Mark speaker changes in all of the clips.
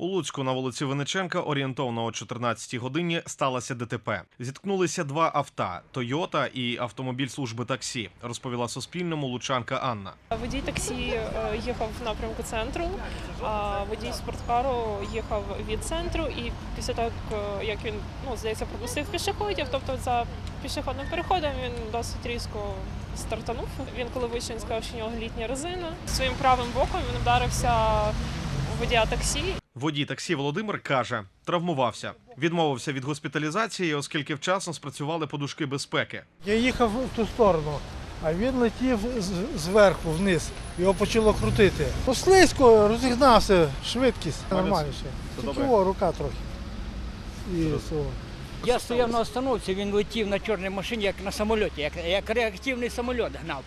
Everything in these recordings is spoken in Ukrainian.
Speaker 1: У Луцьку на вулиці Винниченка орієнтовно о 14 годині сталося ДТП. Зіткнулися два авто – Тойота і автомобіль служби таксі, розповіла Суспільному лучанка Анна.
Speaker 2: Водій таксі е, їхав в напрямку центру, а водій спорткару їхав від центру. І після того, як, е, він ну здається, пропустив пішоходів, тобто за пішохідним переходом він досить різко стартанув. Він коли вийшов, він сказав, що у нього літня резина. Своїм правим боком він вдарився у водія таксі.
Speaker 1: Водій таксі Володимир каже, травмувався, відмовився від госпіталізації, оскільки вчасно спрацювали подушки безпеки.
Speaker 3: Я їхав в ту сторону, а він летів зверху вниз. Його почало крутити. Ну, слизько, розігнався, швидкість. Нормально все. Тільки рука трохи. І.
Speaker 4: Я стояв на остановці, він летів на чорній машині, як на самольоті, як, як реактивний самоліт гнав.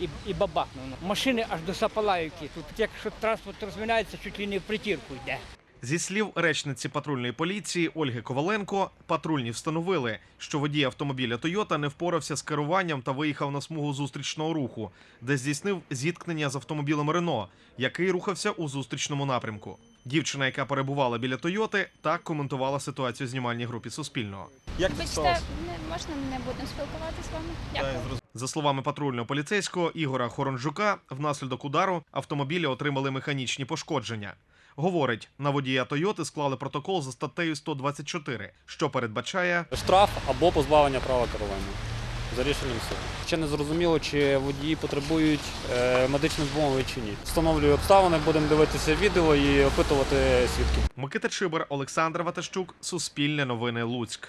Speaker 4: І, і бабахнув. Машини аж до Сапалаївки. Тут якщо транспорт розминається, чуть ли не в притірку йде.
Speaker 1: Зі слів речниці патрульної поліції Ольги Коваленко, патрульні встановили, що водій автомобіля Тойота не впорався з керуванням та виїхав на смугу зустрічного руху, де здійснив зіткнення з автомобілем Рено, який рухався у зустрічному напрямку. Дівчина, яка перебувала біля Тойоти, так коментувала ситуацію знімальній групі Суспільного.
Speaker 5: Вибачте, не можна не будемо спілкуватися з вами? Дякую.
Speaker 1: За словами патрульного поліцейського Ігора Хоронжука, внаслідок удару автомобілі отримали механічні пошкодження. Говорить, на водія Тойоти склали протокол за статтею 124, що передбачає
Speaker 6: Штраф або позбавлення права керування за рішенням суду. Ще не зрозуміло, чи водії потребують е, медичної допомоги чи ні. Встановлюю обставини, будемо дивитися відео і опитувати свідків.
Speaker 1: Микита Чибер, Олександр Ватащук, Суспільне новини Луцьк.